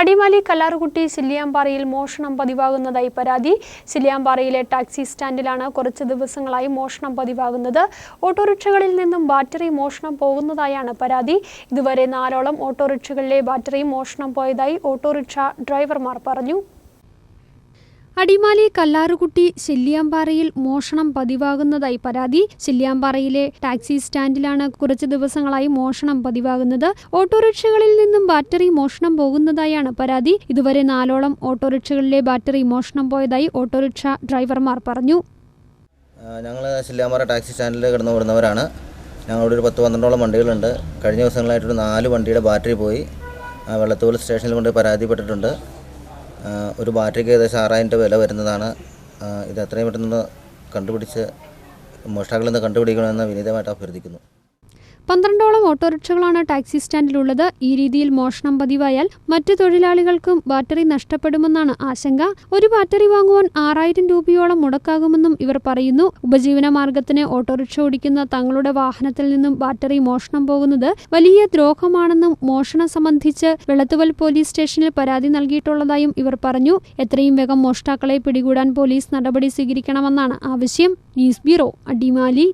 അടിമാലി കല്ലാറുകുട്ടി സില്ലിയാമ്പാറയിൽ മോഷണം പതിവാകുന്നതായി പരാതി. സില്ലിയാമ്പാറയിലെ ടാക്സി സ്റ്റാൻഡിലാണ് കുറച്ച് ദിവസങ്ങളായി മോഷണം പതിവാകുന്നത്. ഓട്ടോറിക്ഷകളിൽ നിന്നും ബാറ്ററി മോഷണം പോകുന്നതായാണ് പരാതി. ഇതുവരെ നാലോളം ഓട്ടോറിക്ഷകളിലെ ബാറ്ററി മോഷണം പോയതായി ഓട്ടോറിക്ഷ ഡ്രൈവർമാർ പറഞ്ഞു. അടിമാലി കല്ലാറുകുട്ടി ശല്യാമ്പാറയിൽ മോഷണം പതിവാകുന്നതായി പരാതി. ശല്യാമ്പാറയിലെ ടാക്സി സ്റ്റാൻഡിലാണ് കുറച്ച് ദിവസങ്ങളായി മോഷണം പതിവാകുന്നത്. ഓട്ടോറിക്ഷകളിൽ നിന്നും ബാറ്ററി മോഷണം പോകുന്നതായാണ് പരാതി. ഇതുവരെ നാലോളം ഓട്ടോറിക്ഷകളിലെ ബാറ്ററി മോഷണം പോയതായി ഓട്ടോറിക്ഷ ഡ്രൈവർമാർ പറഞ്ഞു. ഞങ്ങൾ ശില്ലാമ്പാറ ടാക്സി സ്റ്റാൻഡിൽ കിടന്നു വരുന്നവരാണ് ഞങ്ങളുടെ ഒരു പത്ത് പന്ത്രണ്ടോളം വണ്ടികളുണ്ട്. കഴിഞ്ഞ ദിവസങ്ങളായിട്ടൊരു നാല് വണ്ടിയുടെ ബാറ്ററി പോയി. വെള്ളത്തോൾ സ്റ്റേഷനിൽ കൊണ്ട് പരാതിപ്പെട്ടിട്ടുണ്ട്. ഒരു ബാറ്ററിക്ക് ഏകദേശം ആറായിരം രൂപ വില വരുന്നതാണ്. ഇത് എത്രയും പെട്ടെന്ന് കണ്ടുപിടിച്ച് മോഷ്ടാക്കളിൽ നിന്ന് കണ്ടുപിടിക്കണമെന്ന് വിനീതമായിട്ട് അഭ്യർത്ഥിക്കുന്നു. പന്ത്രണ്ടോളം ഓട്ടോറിക്ഷകളാണ് ടാക്സി സ്റ്റാൻഡിലുള്ളത്. ഈ രീതിയിൽ മോഷണം പതിവായാൽ മറ്റു തൊഴിലാളികൾക്കും ബാറ്ററി നഷ്ടപ്പെടുമെന്നാണ് ആശങ്ക. ഒരു ബാറ്ററി വാങ്ങുവാൻ ആറായിരം രൂപയോളം മുടക്കാകുമെന്നും ഇവർ പറയുന്നു. ഉപജീവന മാർഗത്തിന് ഓട്ടോറിക്ഷ ഓടിക്കുന്ന തങ്ങളുടെ വാഹനത്തിൽ നിന്നും ബാറ്ററി മോഷണം പോകുന്നത് വലിയ ദ്രോഹമാണെന്നും മോഷണം സംബന്ധിച്ച് വെള്ളത്തുവൽ പോലീസ് സ്റ്റേഷനിൽ പരാതി നൽകിയിട്ടുള്ളതായും ഇവർ പറഞ്ഞു. എത്രയും വേഗം മോഷ്ടാക്കളെ പിടികൂടാൻ പോലീസ് നടപടി സ്വീകരിക്കണമെന്നാണ് ആവശ്യം. News bureau Adimali.